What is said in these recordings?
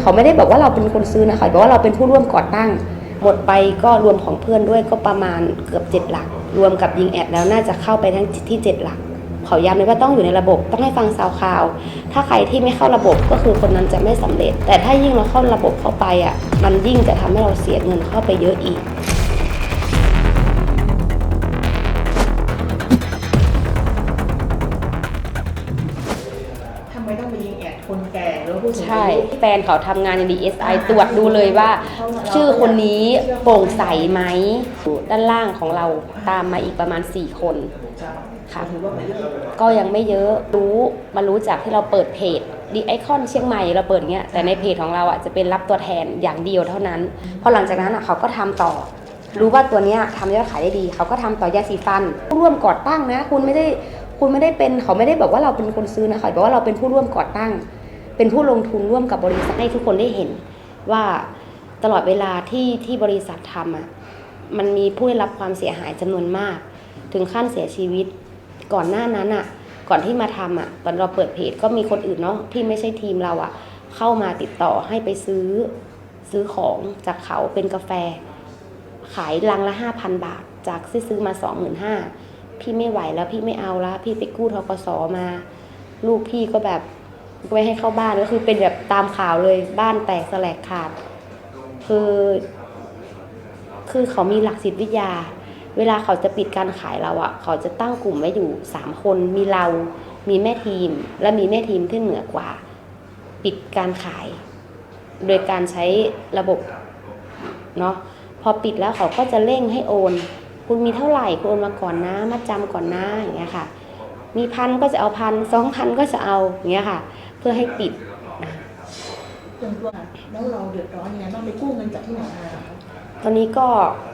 เขาไม่ได้บอกว่าเราเป็นคนซื้อนะคะบอกว่าเราเป็นผู้ร่วมก่อตั้ง หมดไปก็รวมของเพื่อนด้วยก็ประมาณเกือบเจ็ดหลัก รวมกับยิงแอดแล้วน่าจะเข้าไปทั้งที่เจ็ดหลัก เขาย้ำเลยว่าต้องอยู่ในระบบต้องให้ฟังซาวคลาว ถ้าใครที่ไม่เข้าระบบก็คือคนนั้นจะไม่สำเร็จ แต่ถ้ายิ่งเราเข้าระบบเข้าไปอะมันยิ่งจะทำให้เราเสียเงินเข้าไปเยอะอีก ต้องไปยิงแอดคนแก่หรือว่าผู้สูงอาใช่ ยุแฟนเขาทำงานใน DSI ตรวจดูเลยว่า ชื่อคนนี้โปร่งใสไหม ด้านล่างของเราตามมาอีกประมาณ 4 คน ค่ะ ถือว่าเป็นเรื่อง ก็ยังไม่เยอะรู้มารู้จากที่เราเปิดเพจดีไอคอนเชียงใหม่เราเปิดเงี้ยแต่ในเพจของเราอะจะเป็นรับตัวแทนอย่างเดียวเท่านั้นพอหลังจากนั้นอะเขาก็ทำต่อ รู้ว่าตัวเนี้ยทำยอดขายได้ดี เขาก็ทำต่อยาสีฟันผู้ร่วมก่อตั้งนะ คุณไม่ได้ คุณไม่ได้เป็นเขาไม่ได้บอกว่าเราเป็นคนซื้อนะเขาบอกว่าเราเป็นผู้ร่วมก่อตั้ง เป็นผู้ลงทุนร่วมกับบริษัทให้ทุกคนได้เห็น ว่าตลอดเวลาที่ที่บริษัททำอะมันมีผู้ได้รับความเสียหายจำนวนมาก ถึงขั้นเสียชีวิต ก่อนหน้านั้นอะ ก่อนที่มาทำอะ ตอนเราเปิดเพจก็มีคนอื่นเนาะที่ไม่ใช่ทีมเราอะ เข้ามาติดต่อให้ไปซื้อซื้อของจากเขาเป็นกาแฟ ขายลังละห้าพันบาท จากที่ซื้อมาสองหมื่นห้า พี่ไม่ไหวแล้วพี่ไม่เอาละพี่ไปกู้ทกสมา ลูกพี่ก็แบบไม่ให้เข้าบ้านก็คือเป็นแบบตามข่าวเลยบ้านแตกสลกขาด คือ คือเขามีหลักจิตวิทยา เวลาเขาจะปิดการขายเราอะ่ะ เขาจะตั้งกลุ่มไว้อยู่สามคนมีเรา มีแม่ทีม และมีแม่ทีมที่เหนือกว่า ปิดการขาย โดยการใช้ระบบเนาะพอปิดแล้วเขาก็จะเร่งให้โอน คุณมีเท่าไหร่คุณโอนมาก่อนนะมาจำก่อนนะอย่างเงี้ยค่ะ มีพันก็จะเอาพันสองพันก็จะเอาอย่างเงี้ยค่ะ เพื่อให้ปิดจนตัวแล้วเราเดือดร้อนยังไงบ้างไปกู้เงินจากที่ไหนมาเหรอคะตอนนี้ก็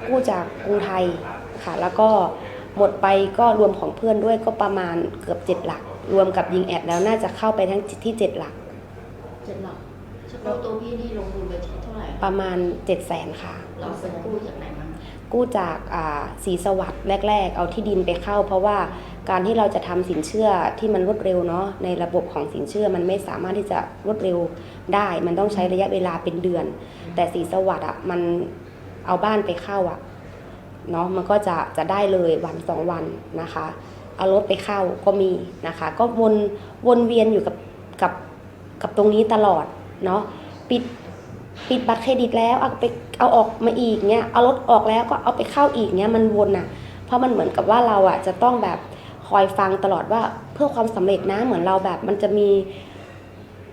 กู้จากกรุงไทยค่ะ แล้วก็หมดไปก็รวมของเพื่อนด้วยก็ประมาณเกือบเจ็ดหลัก รวมกับยิงแอดแล้วน่าจะเข้าไปทั้งที่เจ็ดหลักเจ็ดหลักเฉพาะตัวพี่นี่ลงทุนไปเท่าไหร่ประมาณเจ็ดแสนค่ะ เราไปกู้จากไหนมา กู้จากสีสวัสด์แรก ๆ เอาที่ดินไปเข้า เพราะว่าการที่เราจะทำสินเชื่อที่มันรวดเร็วเนาะในระบบของสินเชื่อมันไม่สามารถที่จะรวดเร็วได้ มันต้องใช้ระยะเวลาเป็นเดือน แต่สีสวัสด์อะมันเอาบ้านไปเข้าอะเนาะมันก็จะจะได้เลยวันสองวันนะคะเอารถไปเข้าก็มีนะคะ ก็วนวนเวียนอยู่กับกับกับตรงนี้ตลอดเนาะปิด ปิดบัตรเครดิตแล้วเอาไปเอาออกมาอีกเนี้ยเอารถออกแล้วก็เอาไปเข้าอีกเนี้ยมันวนอะ เพราะมันเหมือนกับว่าเราอะจะต้องแบบคอยฟังตลอดว่าเพื่อความสำเร็จนะเหมือนเราแบบมันจะมี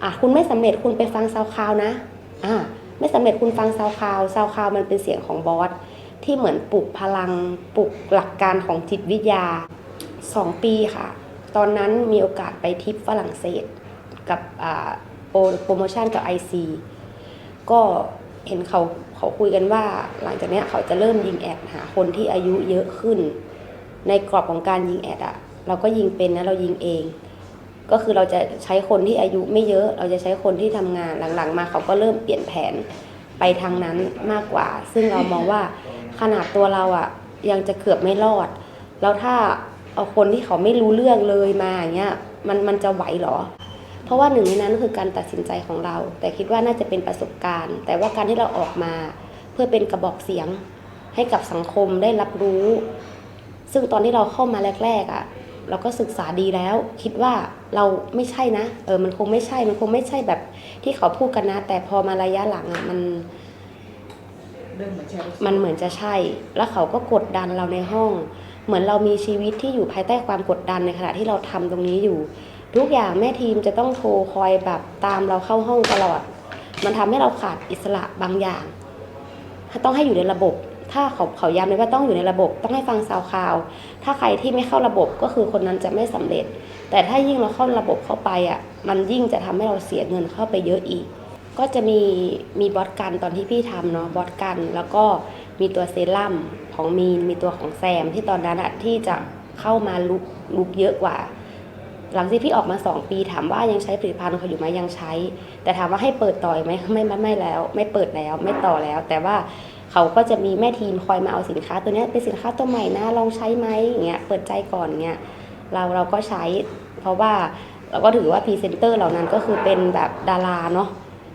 อะคุณไม่สำเร็จคุณไปฟังซาวคาวนะอ่าไม่สำเร็จคุณฟังซาวคาวซาวคาวมันเป็นเสียงของบอสที่เหมือนปลุกพลังปลุกหลักการของจิตวิทยาสองปีค่ะ ตอนนั้นมีโอกาสไปทริปฝรั่งเศสกับอ่าโปรโปรโมชั่นกับ IC ก็เห็นเขาเขาคุยกันว่า หลังจากนี้เขาจะเริ่มยิงแอดหาคนที่อายุเยอะขึ้น ในกรอบของการยิงแอดอะเราก็ยิงเป็นนะเรายิงเอง ก็คือเราจะใช้คนที่อายุไม่เยอะ เราจะใช้คนที่ทำงานหลังๆ มาเขาก็เริ่มเปลี่ยนแผนไปทางนั้นมากกว่า ซึ่งเรามองว่าขนาดตัวเราอะยังจะเกือบไม่รอด แล้วถ้าเอาคนที่เขาไม่รู้เรื่องเลยมาอย่างเงี้ยมันมันจะไหวหรอ ราะว่าหนึ่งในนั้นคือการตัดสินใจของเรา แต่คิดว่าน่าจะเป็นประสบการณ์ แต่ว่าการที่เราออกมา เพื่อเป็นกระบอกเสียง ให้กับสังคมได้รับรู้ ซึ่งตอนที่เราเข้ามาแรกๆอะ่ะเราก็ศึกษาดีแล้ว คิดว่าเราไม่ใช่นะ เออมันคงไม่ใช่มันคงไม่ใช่แบบที่เขาพูดกันนะ แต่พอมาระยะหลังอะ่ะมันมันเหมือนจะใช่ แล้วเขาก็กดดันเราในห้อง เหมือนเรามีชีวิตที่อยู่ภายใต้ความกดดันในขณะที่เราทำตรงนี้อยู่ ทุกอย่างแม่ทีมจะต้องโทรคอยแบบตามเราเข้าห้องตลอด มันทำให้เราขาดอิสระบางอย่างต้องให้อยู่ในระบบ ถ้าเขาเขาย้ำเลยว่าต้องอยู่ในระบบ ต้องให้ฟังซาวคลาว ถ้าใครที่ไม่เข้าระบบก็คือคนนั้นจะไม่สำเร็จ แต่ถ้ายิ่งเราเข้าระบบเข้าไปอะ มันยิ่งจะทำให้เราเสียเงินเข้าไปเยอะอีก ก็จะมีมีบอสกันตอนที่พี่ทำเนาะบอสกัน แล้วก็มีตัวเซรั่มของมีนมีตัวของแซมที่ตอนนั้นอะที่จะเข้ามาลุกลุกเยอะกว่า หลังที่พี่ออกมาสองปีถามว่ายังใช้ผลิตภัณฑ์เขาอยู่ไหมยังใช้ แต่ถามว่าให้เปิดต่อยไหมไม่ไม่ไม่แล้ว ไม่เปิดแล้วไม่ต่อแล้ว แต่ว่าเขาก็จะมีแม่ทีมคอยมาเอาสินค้า ตัวนี้เป็นสินค้าตัวใหม่นะลองใช้ไหมอย่างเงี้ยเปิดใจก่อนเงี้ยเราเราก็ใช้ เพราะว่าเราก็ถือว่าพรีเซนเตอร์เหล่านั้นก็คือเป็นแบบดาราเนาะ